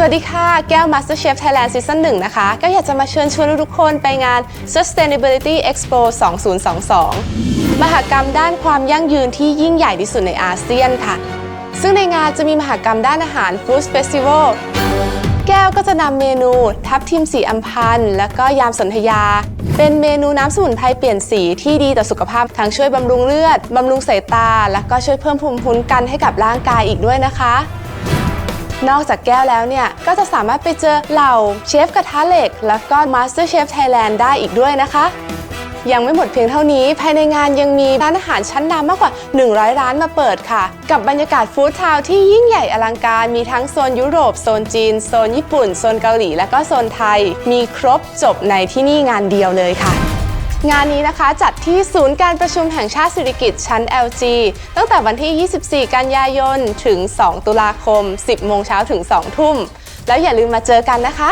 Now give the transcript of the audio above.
สวัสดีค่ะ แก้ว MasterChef Thailand Season 1 นะคะ ก็อยากจะมาเชิญชวนทุกคนไปงาน Sustainability Expo 2022 มหกรรมด้านความยั่งยืนที่ยิ่งใหญ่ที่สุดในอาเซียนค่ะ ซึ่งในงานจะมีมหกรรมด้านอาหาร Food Festival แก้วก็จะนำเมนู ทับทิมสีอัมพันธ์และก็ยามสนธยา เป็นเมนูน้ำสมุนไพรเปลี่ยนสีที่ดีต่อสุขภาพทั้งช่วยบำรุงเลือดบำรุงสายตา และก็ช่วยเพิ่มภูมิคุ้มกันให้กับร่างกายอีกด้วยนะคะ นอกจากแก้วแล้วเนี่ย ก็จะสามารถไปเจอเหล่าเชฟกระทะเหล็ก แล้วก็ Master Chef Thailand ได้อีกด้วยนะคะ ยังไม่หมดเพียงเท่านี้ ภายในงานยังมีร้านอาหารชั้นนำมากกว่า 100 ร้านมาเปิดค่ะ กับบรรยากาศฟู้ดทาวน์ที่ยิ่งใหญ่อลังการ มีทั้งโซนยุโรป โซนจีน โซนญี่ปุ่น โซนเกาหลี และก็โซนไทย มีครบจบในที่นี่งานเดียวเลยค่ะ งานนี้นะคะจัดที่ศูนย์การประชุมแห่งชาติสิริกิติ์ชั้น LG ตั้งแต่วันที่ 24 กันยายน ถึง 2 ตุลาคม 10 โมงเช้าถึง 2 ทุ่ม แล้วอย่าลืมมาเจอกันนะคะ